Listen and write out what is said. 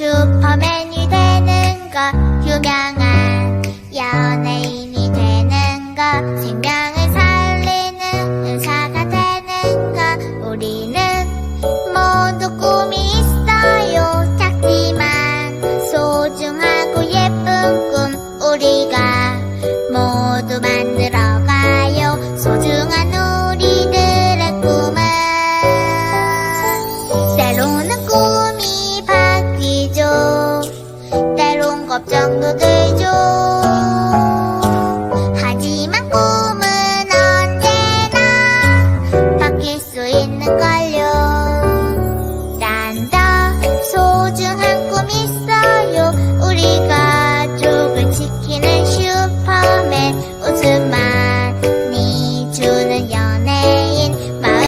슈퍼맨이 되는 것 유명한 연예인이 되는 것 생명을 살리는 의사가 되는 것 우리는 모두 꿈이 있어요. 작지만 소중하고 예쁜 꿈 우리가 모두 만들어 걱정도 되죠. 하지만 꿈은 언제나 바뀔 수 있는 걸